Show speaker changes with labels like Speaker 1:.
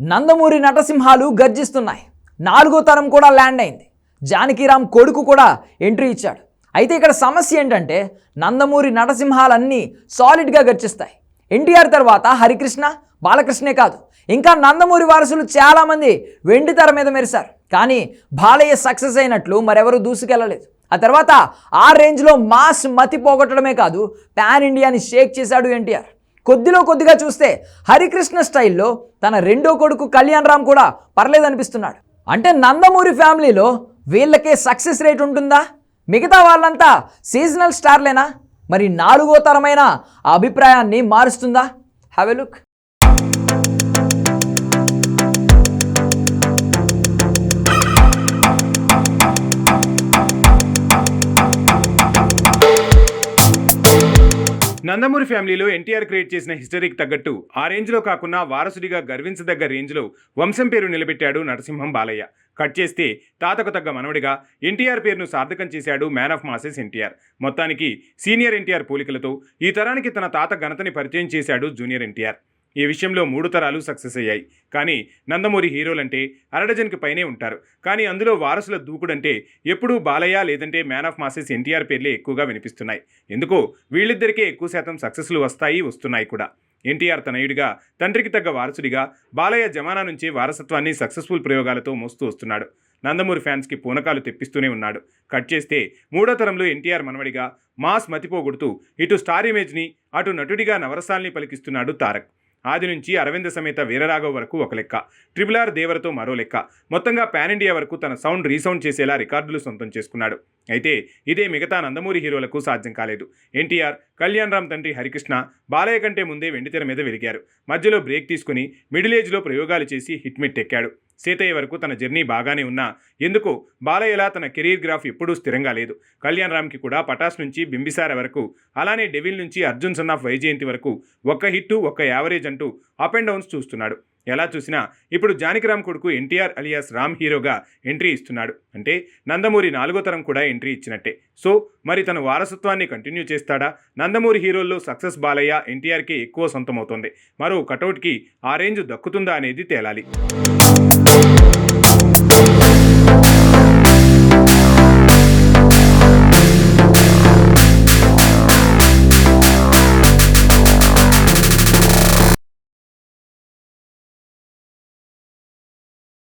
Speaker 1: నందమూరి నటసింహాలు గర్జిస్తున్నాయి. నాలుగో తరం కూడా ల్యాండ్ అయింది. జానకిరామ్ కొడుకు కూడా ఎంట్రీ ఇచ్చాడు. అయితే ఇక్కడ సమస్య ఏంటంటే నందమూరి నటసింహాలన్నీ సాలిడ్గా గర్జిస్తాయి. ఎన్టీఆర్ తర్వాత హరికృష్ణ బాలకృష్ణే కాదు. ఇంకా నందమూరి వారసులు చాలామంది వెండి తెర మీద మెరిశారు. కానీ బాలయ్య సక్సెస్ అయినట్లు మరెవరూ దూసుకెళ్ళలేదు ఆ తర్వాత ఆ రేంజ్లో మాస్ మతి పోగొట్టడమే కాదు పాన్ ఇండియాని షేక్ చేశాడు ఎన్టీఆర్. కొద్దిలో కొద్దిగా చూస్తే హరికృష్ణ స్టైల్లో తన రెండో కొడుకు కళ్యాణ్ రామ్ కూడా పర్లేదనిపిస్తున్నాడు. అంటే నందమూరి ఫ్యామిలీలో వీళ్ళకే సక్సెస్ రేట్ ఉంటుందా? మిగతా వాళ్ళంతా సీజనల్ స్టార్లేనా? మరి నాలుగో తరమైన ఆ అభిప్రాయాన్ని మారుస్తుందా? హ్యావ్ ఎ లుక్
Speaker 2: నందమూరి ఫ్యామిలీలో ఎన్టీఆర్ క్రియేట్ చేసిన హిస్టరీకి తగ్గట్టు ఆ రేంజ్లో కాకుండా వారసుడిగా గర్వించదగ్గ రేంజ్లో వంశం పేరు నిలబెట్టాడు నరసింహం బాలయ్య. కట్ చేస్తే తాతకు తగ్గ మనవడిగా ఎన్టీఆర్ పేరును సార్థకం చేశాడు మ్యాన్ ఆఫ్ మాసెస్ ఎన్టీఆర్. మొత్తానికి సీనియర్ ఎన్టీఆర్ పోలికలతో ఈ తరానికి తన తాత ఘనతని పరిచయం చేశాడు జూనియర్ ఎన్టీఆర్. ఈ విషయంలో మూడు తరాలు సక్సెస్ అయ్యాయి. కానీ నందమూరి హీరోలంటే అరడజన్కి పైనే ఉంటారు. కానీ అందులో వారసుల దూకుడంటే ఎప్పుడూ బాలయ్య లేదంటే మ్యాన్ ఆఫ్ మాసెస్ ఎన్టీఆర్ పేర్లే ఎక్కువగా వినిపిస్తున్నాయి. ఎందుకో వీళ్ళిద్దరికే ఎక్కువ శాతం సక్సెస్లు వస్తాయి వస్తున్నాయి కూడా. ఎన్టీఆర్ తనయుడిగా తండ్రికి తగ్గ వారసుడిగా బాలయ్య జమానా నుంచి వారసత్వాన్ని సక్సెస్ఫుల్ ప్రయోగాలతో మోస్తూ వస్తున్నాడు. నందమూరి ఫ్యాన్స్కి పూనకాలు తెప్పిస్తూనే ఉన్నాడు. కట్ చేస్తే మూడో తరంలో ఎన్టీఆర్ మనవడిగా మాస్ మతిపోగొడుతూ ఇటు స్టార్ ఇమేజ్ని అటు నటుడిగా నవరసాల్ని పలికిస్తున్నాడు తారక్. ఆది నుంచి అరవింద సమేత వీరరాఘవ్ వరకు ఒక లెక్క. ట్రిపుల్ ఆర్ దేవరతో మరో లెక్క. మొత్తంగా పాన్ ఇండియా వరకు తన సౌండ్ రీసౌండ్ చేసేలా రికార్డులు సొంతం చేసుకున్నాడు. అయితే ఇదే మిగతా నందమూరి హీరోలకు సాధ్యం కాలేదు. ఎన్టీఆర్ కళ్యాణ్ రామ్ తండ్రి హరికృష్ణ బాలయ్య కంటే ముందే వెండితెర మీద వెలిగారు. మధ్యలో బ్రేక్ తీసుకుని మిడిల్ ఏజ్లో ప్రయోగాలు చేసి హిట్ మిట్ ఎక్కాడు సీతయ్య వరకు తన జర్నీ బాగానే ఉన్నా ఎందుకు? బాలయ్యలా తన కెరీర్ గ్రాఫ్ ఎప్పుడూ స్థిరంగా లేదు. కళ్యాణ్ రామ్కి కూడా పటాస్ నుంచి బింబిసార వరకు అలానే డెవిల్ నుంచి అర్జున్ సన్ ఆఫ్ వైజయంతి వరకు ఒక్క హిట్టు ఒక్క యావరేజ్ అంటూ అప్ అండ్ డౌన్స్ చూస్తున్నాడు. ఎలా చూసినా ఇప్పుడు జానకిరామ్ కొడుకు ఎన్టీఆర్ అలియాస్ రామ్ హీరోగా ఎంట్రీ ఇస్తున్నాడు. అంటే నందమూరి నాలుగో తరం కూడా ఎంట్రీ ఇచ్చినట్టే. సో మరి తన వారసత్వాన్ని కంటిన్యూ చేస్తాడా? నందమూరి హీరోల్లో సక్సెస్ బాలయ్య ఎన్టీఆర్కి ఎక్కువ సొంతమవుతుంది. మరో కటౌట్కి ఆ రేంజ్ దక్కుతుందా అనేది తేలాలి.